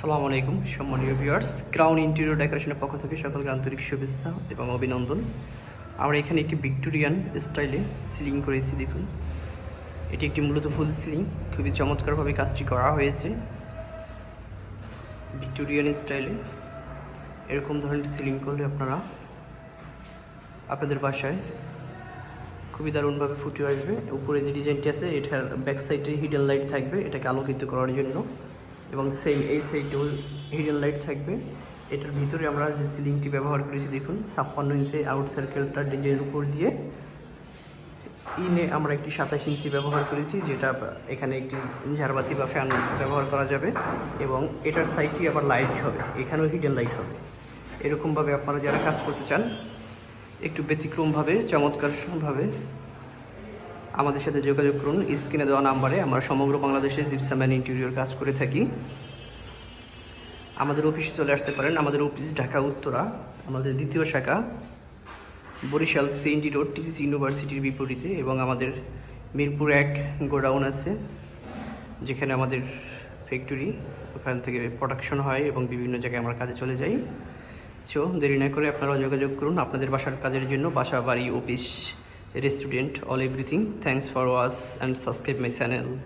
আসসালামু আলাইকুম, সম্মানীয় ভিউয়ার্স ক্রাউন ইন্টেরিয়র ডেকোরেশনের পক্ষ থেকে সকলকে আন্তরিক শুভেচ্ছা এবং অভিনন্দন। আমরা এখানে একটি ভিক্টোরিয়ান স্টাইলে সিলিং করেছি, দেখুন। এটি একটি মূলত ফুল সিলিং খুবই চমৎকারভাবে কাজটি করা হয়েছে। ভিক্টোরিয়ান স্টাইলে এরকম ধরনের সিলিং করলে আপনারা আপনাদের বাসায় খুবই দারুণভাবে ফুটে আসবে। উপরে যে ডিজাইনটি আছে, এটার ব্যাক সাইডে হিডেন লাইট থাকবে, এটাকে আলোকিত করার জন্য। এবং সেম এই সাইডেও হিডেন লাইট থাকবে। এটার ভিতরে আমরা যে সিলিংটি ব্যবহার করেছি, দেখুন, ছাপ্পান্ন ইঞ্চি আউট সার্কেলটা ডিজাইনের উপর দিয়ে। ইনে আমরা একটি সাতাশ ইঞ্চি ব্যবহার করেছি, যেটা এখানে একটি ঝাড়বাতি বা ফ্যান ব্যবহার করা যাবে এবং এটার সাইডটি আবার লাইট হবে, এখানেও হিডেন লাইট হবে। এরকমভাবে আপনারা যারা কাজ করতে চান, একটু ব্যতিক্রমভাবে, চমৎকারভাবে আমাদের সাথে যোগাযোগ করুন। স্ক্রিনে দেওয়া নাম্বারে আমরা সমগ্র বাংলাদেশে জিপসাম্যান ইন্টেরিয়র কাজ করে থাকি। আমাদের অফিসে চলে আসতে পারেন। আমাদের অফিস ঢাকা, উত্তরা, আমাদের দ্বিতীয় শাখা, বরিশাল সিএনজি রোড টিসিসি ইউনিভার্সিটির বিপরীতে এবং আমাদের মিরপুর এক গোডাউন আছে, যেখানে আমাদের ফ্যাক্টরি ওখান থেকে প্রোডাকশন হয় এবং বিভিন্ন জায়গায় আমরা কাজে চলে যাই। সো দেরি না করে আপনারা যোগাযোগ করুন। আপনাদের বাসার কাজের জন্য বাসা, বাড়ি, office student all everything. Thanks for watch and subscribe my channel.